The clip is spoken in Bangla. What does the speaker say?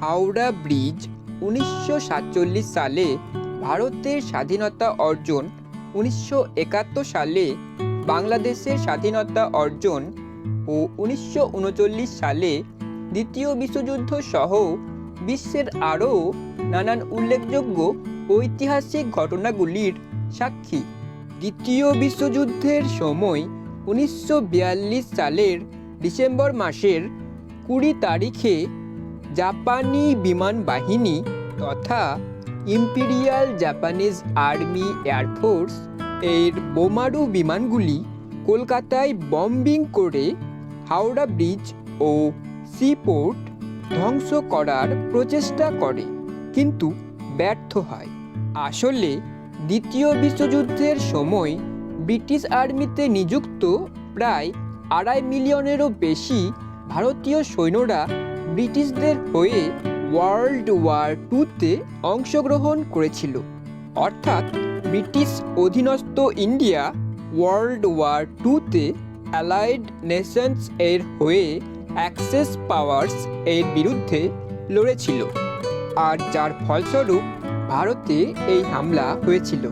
হাওড়া ব্রিজ উনিশশো সাতচল্লিশ সালে ভারতের স্বাধীনতা অর্জন, উনিশশো একাত্তর সালে বাংলাদেশের স্বাধীনতা অর্জন ও উনিশশো উনচল্লিশ সালে দ্বিতীয় বিশ্বযুদ্ধ সহ বিশ্বের আরও নানান উল্লেখযোগ্য ঐতিহাসিক ঘটনাগুলির সাক্ষী। দ্বিতীয় বিশ্বযুদ্ধের সময় উনিশশো বিয়াল্লিশ সালের ডিসেম্বর মাসের কুড়ি তারিখে জাপানি বিমান বাহিনী তথা ইম্পিরিয়াল জাপানিজ আর্মি এয়ারফোর্স এর বোমারু বিমানগুলি কলকাতায় বম্বিং করে হাওড়া ব্রিজ ও সিপোর্ট ধ্বংস করার প্রচেষ্টা করে, কিন্তু ব্যর্থ হয়। আসলে দ্বিতীয় বিশ্বযুদ্ধের সময় ব্রিটিশ আর্মিতে নিযুক্ত প্রায় আড়াই মিলিয়নেরও বেশি ভারতীয় সৈন্যরা ব্রিটিশদের হয়ে ওয়ার্ল্ড ওয়ার টুতে অংশগ্রহণ করেছিল। অর্থাৎ ব্রিটিশ অধীনস্থ ইন্ডিয়া ওয়ার্ল্ড ওয়ার টুতে অ্যালাইড নেশনস এর হয়ে অ্যাক্সেস পাওয়ার্স এর বিরুদ্ধে লড়েছিল। আর যার ফলস্বরূপ ভারতে এই হামলা হয়েছিল।